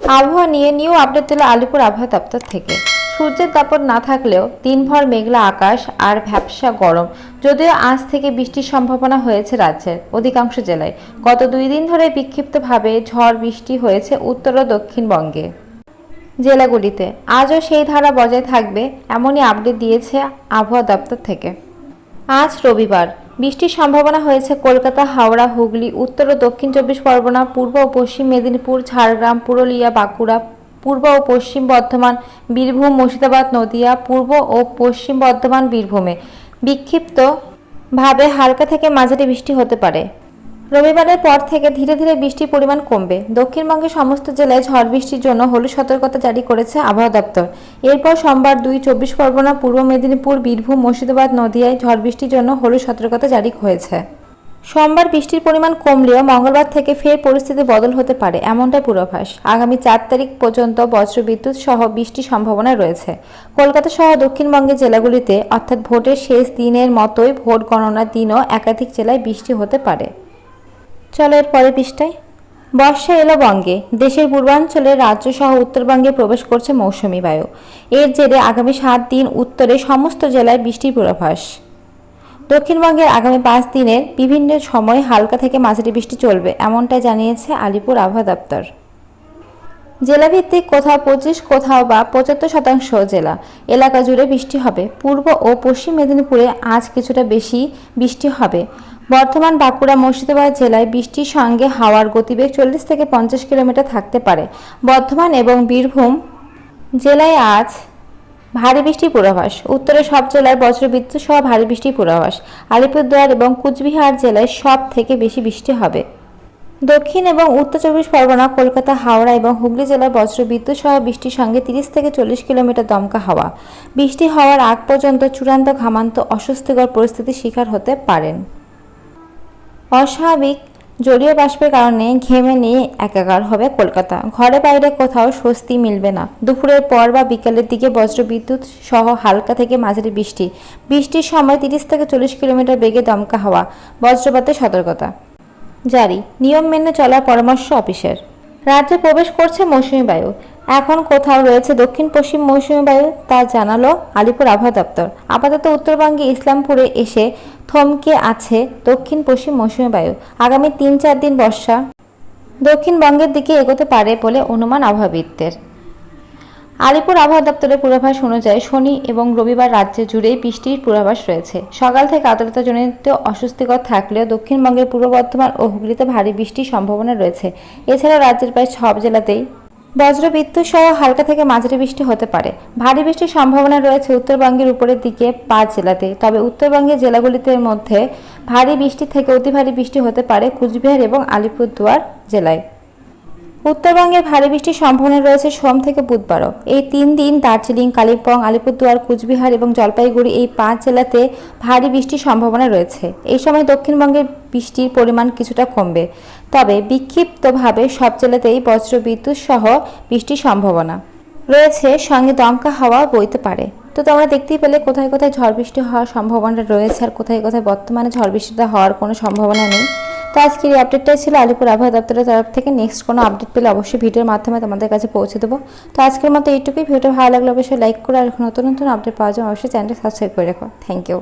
আবহাওয়া নিয়ে new update দিল আলিপুর আবহাওয়া দপ্তর থেকে। সূর্যের দাপট না থাকলেও দিনভর মেঘলা আকাশ আর ভ্যাপসা গরম। যদিও আজ থেকে বৃষ্টির সম্ভাবনা হয়েছে রাজ্যের অধিকাংশ জেলায়। গত দুই দিন ধরে বিক্ষিপ্তভাবে ঝড় বৃষ্টি হয়েছে উত্তর ও দক্ষিণবঙ্গে। জেলাগুলিতে আজও সেই ধারা বজায় থাকবে, এমনই আপডেট দিয়েছে আবহাওয়া দপ্তর থেকে। আজ রবিবার বৃষ্টির সম্ভাবনা হয়েছে কলকাতা, হাওড়া, হুগলি, উত্তর ও দক্ষিণ চব্বিশ পরগনা, পূর্ব ও পশ্চিম মেদিনীপুর, ঝাড়গ্রাম, পুরুলিয়া, বাঁকুড়া, পূর্ব ও পশ্চিম বর্ধমান, বীরভূম, মুর্শিদাবাদ, নদিয়া, পূর্ব ও পশ্চিম বর্ধমান, বীরভূমে। বিক্ষিপ্ত ভাবে হালকা থেকে মাঝারি বৃষ্টি হতে পারে। রবিবারের পর থেকে ধীরে ধীরে বৃষ্টির পরিমাণ কমবে। দক্ষিণবঙ্গের সমস্ত জেলায় ঝড় বৃষ্টির জন্য হলুদ সতর্কতা জারি করেছে আবহাওয়া দপ্তর। এরপর সোমবার দুই চব্বিশ পরগনা, পূর্ব মেদিনীপুর, বীরভূম, মুর্শিদাবাদ, নদিয়ায় ঝড় বৃষ্টির জন্য হলুদ সতর্কতা জারি হয়েছে। সোমবার বৃষ্টির পরিমাণ কমলেও মঙ্গলবার থেকে ফের পরিস্থিতি বদল হতে পারে এমনটাই পূর্বাভাস। আগামী চার তারিখ পর্যন্ত বজ্রবিদ্যুৎ সহ বৃষ্টির সম্ভাবনা রয়েছে। কলকাতা সহ দক্ষিণবঙ্গের জেলাগুলিতে অর্থাৎ ভোটের শেষ দিনের মতোই ভোট গণনার দিনও একাধিক জেলায় বৃষ্টি হতে পারে। চলো এর পরের পৃষ্ঠায়, বর্ষা এলো বঙ্গে। দেশের পূর্বাঞ্চলে রাজ্য সহ উত্তরবঙ্গে প্রবেশ করছে মৌসুমি বায়ু। এর জেরে আগামী সাত দিন উত্তরে সমস্ত জেলায় বৃষ্টির পূর্বাভাস। দক্ষিণবঙ্গের আগামী পাঁচ দিনের বিভিন্ন সময় হালকা থেকে মাঝারি বৃষ্টি চলবে, এমনটাই জানিয়েছে আলিপুর আবহাওয়া দপ্তর। জেলাভিত্তিক কোথাও পঁচিশ, কোথাও বা পঁচাত্তর শতাংশ জেলা এলাকা জুড়ে বৃষ্টি হবে। পূর্ব ও পশ্চিম মেদিনীপুরে আজ কিছুটা বেশি বৃষ্টি হবে। বর্ধমান বাঁকুড়া মুর্শিদাবাদ জেলায় বৃষ্টির সঙ্গে হাওয়ার গতিবেগ চল্লিশ থেকে পঞ্চাশ কিলোমিটার থাকতে পারে। বর্ধমান এবং বীরভূম জেলায় আজ ভারী বৃষ্টির পূর্বাভাস। উত্তরের সব জেলায় বজ্রবিদ্যুৎ সহ ভারী বৃষ্টির পূর্বাভাস। আলিপুরদুয়ার এবং কুচবিহার জেলায় সব থেকে বেশি বৃষ্টি হবে। দক্ষিণ এবং উত্তর চব্বিশ পরগনা, কলকাতা, হাওড়া এবং হুগলি জেলায় বজ্রবিদ্যুৎ সহ বৃষ্টির সঙ্গে তিরিশ থেকে চল্লিশ কিলোমিটার দমকা হাওয়া। বৃষ্টি হওয়ার আগ পর্যন্ত চূড়ান্ত ঘামান্ত অস্বস্তিকর পরিস্থিতির শিকার হতে পারেন। অস্বাভাবিক জলীয় বাষ্পের কারণে ঘেমে নিয়ে একাকার হবে কলকাতা। ঘরে বাইরে কোথাও স্বস্তি মিলবে না। দুপুরের পর বা বিকালের দিকে বজ্রবিদ্যুৎ সহ হালকা থেকে মাঝারি বৃষ্টি। বৃষ্টির সময় তিরিশ থেকে চল্লিশ কিলোমিটার বেগে দমকা হাওয়া। বজ্রপাতের সতর্কতা। জারি। নিয়ম মেনে চলার পরামর্শ অফিসের। রাজ্যে প্রবেশ করছে মৌসুমী বায়ু। এখন কোথাও রয়েছে দক্ষিণ পশ্চিম মৌসুমী বায়ু তা জানালো আলিপুর আবহাওয়া দপ্তর। আপাতত উত্তরবঙ্গে ইসলামপুরে এসে থমকে আছে দক্ষিণ পশ্চিম মৌসুমী বায়ু। আগামী তিন চার দিন বর্ষা। দক্ষিণবঙ্গের দিকে এগোতে পারে বলে অনুমান আবহাওয়াবিদদের। আলিপুর আবহাওয়া দপ্তরের পূর্বাভাস অনুযায়ী শনি এবং রবিবার রাজ্যে জুড়েই বৃষ্টির পূর্বাভাস রয়েছে। সকাল থেকে আর্দ্রতাজনিত অস্বস্তিকর থাকলেও দক্ষিণবঙ্গের পূর্ব বর্ধমান ও হুগলিতে ভারী বৃষ্টির সম্ভাবনা রয়েছে। এছাড়াও রাজ্যের প্রায় সব জেলাতেই বজ্রবিদ্যুৎ সহ হালকা থেকে মাঝারি বৃষ্টি হতে পারে। ভারী বৃষ্টির সম্ভাবনা রয়েছে উত্তরবঙ্গের উপরের দিকে পাঁচ জেলাতে। তবে উত্তরবঙ্গের জেলাগুলিতে মধ্যে ভারী বৃষ্টি থেকে অতি ভারী বৃষ্টি হতে পারে কুচবিহার এবং আলিপুরদুয়ার জেলায়। উত্তরবঙ্গের ভারী বৃষ্টির সম্ভাবনা রয়েছে সোম থেকে বুধবারও। এই তিন দিন দার্জিলিং, কালিম্পং, আলিপুরদুয়ার, কুচবিহার এবং জলপাইগুড়ি এই পাঁচ জেলাতে ভারী বৃষ্টির সম্ভাবনা রয়েছে। এই সময় দক্ষিণবঙ্গের বৃষ্টির পরিমাণ কিছুটা কমবে। তবে বিক্ষিপ্তভাবে সব জেলাতেই বজ্রবিদ্যুৎ সহ বৃষ্টির সম্ভাবনা রয়েছে। সঙ্গে দমকা হাওয়া বইতে পারে। তো তোমরা দেখতেই পেলে কোথায় কোথায় ঝড় বৃষ্টি হওয়ার সম্ভাবনা রয়েছে আর কোথায় কোথায় বর্তমানে ঝড় বৃষ্টিটা হওয়ার কোনো সম্ভাবনা নেই। তো আজকের এই আপডেটটাই ছিল। আলিপুর আবহাওয়া দপ্তরের তরফ থেকে নেক্সট কোনো আপডেট পেলে অবশ্যই ভিডিওর মাধ্যমে তোমাদের কাছে পৌঁছে দেবো। তো আজকের মতো এইটুকুই। ভিডিওটা ভালো লাগলে অবশ্যই লাইক করে আর নতুন নতুন আপডেট পাওয়ার জন্য অবশ্যই চ্যানেলটা সাবস্ক্রাইব করে রাখো। Thank you